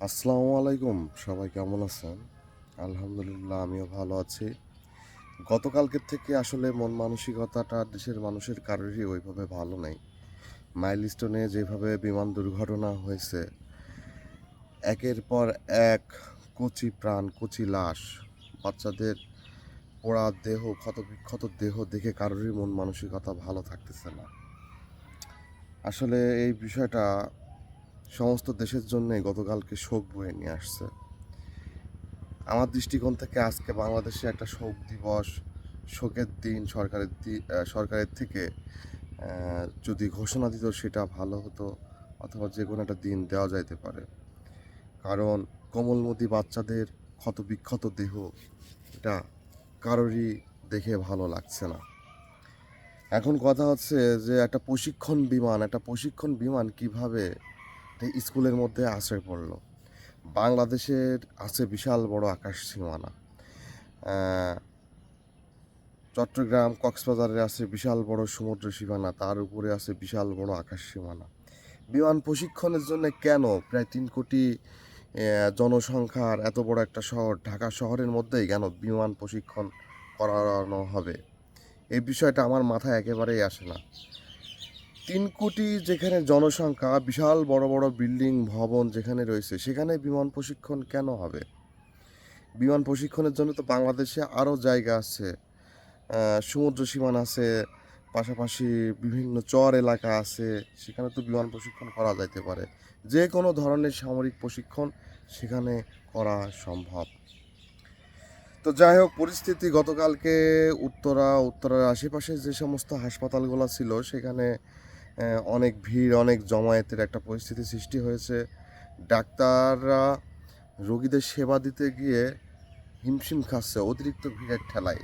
আসসালামু আলাইকুম, সবাই কেমন আছেন? আলহামদুলিল্লাহ, আমিও ভালো আছি। গতকালকের থেকে আসলে মন মানসিকতাটা দেশের মানুষের কারোরই ওইভাবে ভালো নেই। মাইলস্টোনে যেভাবে বিমান দুর্ঘটনা হয়েছে, একের পর এক কচি প্রাণ, কচি লাশ, বাচ্চাদের পোড়া দেহ ক্ষত বিক্ষত দেহ দেখে কারোরই মন মানসিকতা ভালো থাকতেছে না। আসলে এই বিষয়টা সমস্ত দেশের জন্যই গতকালকে শোক বয়ে নিয়ে আসছে। আমার দৃষ্টিকোণ থেকে আজকে বাংলাদেশে একটা শোক দিবস, শোকের দিন সরকারের সরকারের থেকে যদি ঘোষণা দিত সেটা ভালো হতো অথবা যে কোনো একটা দিন দেওয়া যাইতে পারে। কারণ কোমলমতি বাচ্চাদের ক্ষত বিক্ষত দেহ, এটা কারোরই দেখে ভালো লাগছে না। এখন কথা হচ্ছে যে একটা প্রশিক্ষণ বিমান, একটা প্রশিক্ষণ বিমান কীভাবে স্কুলের মধ্যে আশ্রয় পড়ল। বাংলাদেশের আছে বিশাল বড় আকাশ সীমানা। চট্টগ্রাম কক্সবাজারে আছে বিশাল বড় সমুদ্র সীমানা, তার উপরে আছে বিশাল বড় আকাশ সীমানা। বিমান প্রশিক্ষণের জন্য কেন প্রায় তিন কোটি জনসংখ্যার এত বড় একটা শহর ঢাকা শহরের মধ্যেই কেন বিমান প্রশিক্ষণ করানো হবে? এই বিষয়টা আমার মাথায় একেবারেই আসে না। তিন কোটি যেখানে জনসংখ্যা, বিশাল বড় বড় বিল্ডিং, ভবন যেখানে রয়েছে, সেখানে বিমান প্রশিক্ষণ কেন হবে? বিমান প্রশিক্ষণের জন্য তো বাংলাদেশে আরও জায়গা আছে। সমুদ্র সীমানা আছে, পাশাপাশি বিভিন্ন চর এলাকা আছে, সেখানে তো বিমান প্রশিক্ষণ করা যাইতে পারে। যে কোনো ধরনের সামরিক প্রশিক্ষণ সেখানে করা সম্ভব। তো যাই হোক, পরিস্থিতি গতকালকে উত্তরা, উত্তরার আশেপাশে যে সমস্ত হাসপাতালগুলো ছিল, সেখানে অনেক ভিড়, অনেক জমায়েতের একটা পরিস্থিতি সৃষ্টি হয়েছে। ডাক্তাররা রোগীদের সেবা দিতে গিয়ে হিমশিম খাচ্ছে অতিরিক্ত ভিড়ের ঠেলায়।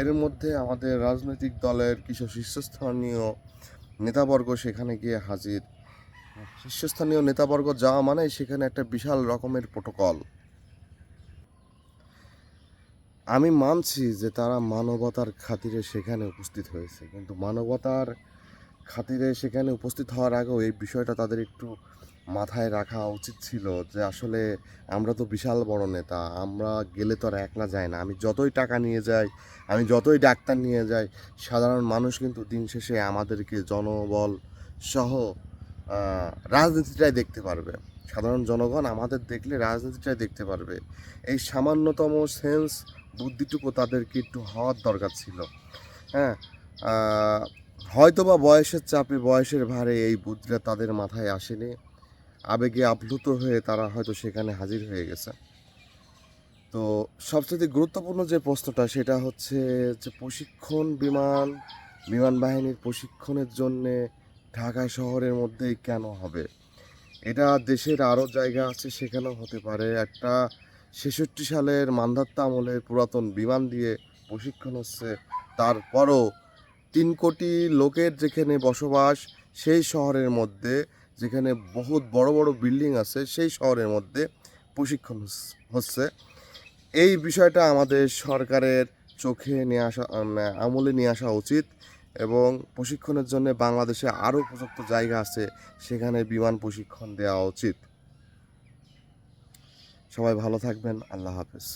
এর মধ্যে আমাদের রাজনৈতিক দলের কিছু শীর্ষস্থানীয় নেতাবর্গ সেখানে গিয়ে হাজির। শীর্ষস্থানীয় নেতাবর্গ যাওয়া মানে সেখানে একটা বিশাল রকমের প্রোটোকল। আমি মানছি যে তারা মানবতার খাতিরে সেখানে উপস্থিত হয়েছে, কিন্তু মানবতার খাতিরে সেখানে উপস্থিত হওয়ার আগেও এই বিষয়টা তাদের একটু মাথায় রাখা উচিত ছিল যে আসলে আমরা তো বিশাল বড় নেতা, আমরা গেলে তো আর একলা যায় না। আমি যতই টাকা নিয়ে যাই, আমি যতই ডাক্তার নিয়ে যাই, সাধারণ মানুষ কিন্তু দিন শেষে আমাদেরকে জনবল সহ রাজনীতিটাই দেখতে পারবে। সাধারণ জনগণ আমাদের দেখলে রাজনীতিটাই দেখতে পারবে। এই সামান্যতম সেন্স বুদ্ধিটুকু তাদেরকে একটু হওয়ার দরকার ছিল। হ্যাঁ হয়তোবা বয়সের চাপে, বয়সের ভারে এই বুদ্ধিটা তাদের মাথায় আসেনি। আবেগে আপ্লুত হয়ে তারা হয়তো সেখানে হাজির হয়ে গেছে। তো সবচেয়ে গুরুত্বপূর্ণ যে প্রশ্নটা, সেটা হচ্ছে যে প্রশিক্ষণ বিমান বিমান বাহিনীর প্রশিক্ষণের জন্যে ঢাকা শহরের মধ্যেই কেন হবে? এটা দেশের আরও জায়গা আছে, সেখানেও হতে পারে। একটা ছেষট্টি সালের মান্ধাত্তা আমলের পুরাতন বিমান দিয়ে প্রশিক্ষণ হচ্ছে, তারপরও তিন কোটি লোকের যেখানে বসবাস, সেই শহরের মধ্যে যেখানে বহুত বড় বড় বিল্ডিং আছে, সেই শহরের মধ্যে প্রশিক্ষণ হচ্ছে। এই বিষয়টা আমাদের সরকারের চোখে নিয়ে আসা আমলে নিয়ে আসা উচিত এবং প্রশিক্ষণের জন্য বাংলাদেশে আরও উপযুক্ত জায়গা আছে, সেখানে বিমান প্রশিক্ষণ দেওয়া উচিত। সবাই ভালো থাকবেন, আল্লাহ হাফেজ।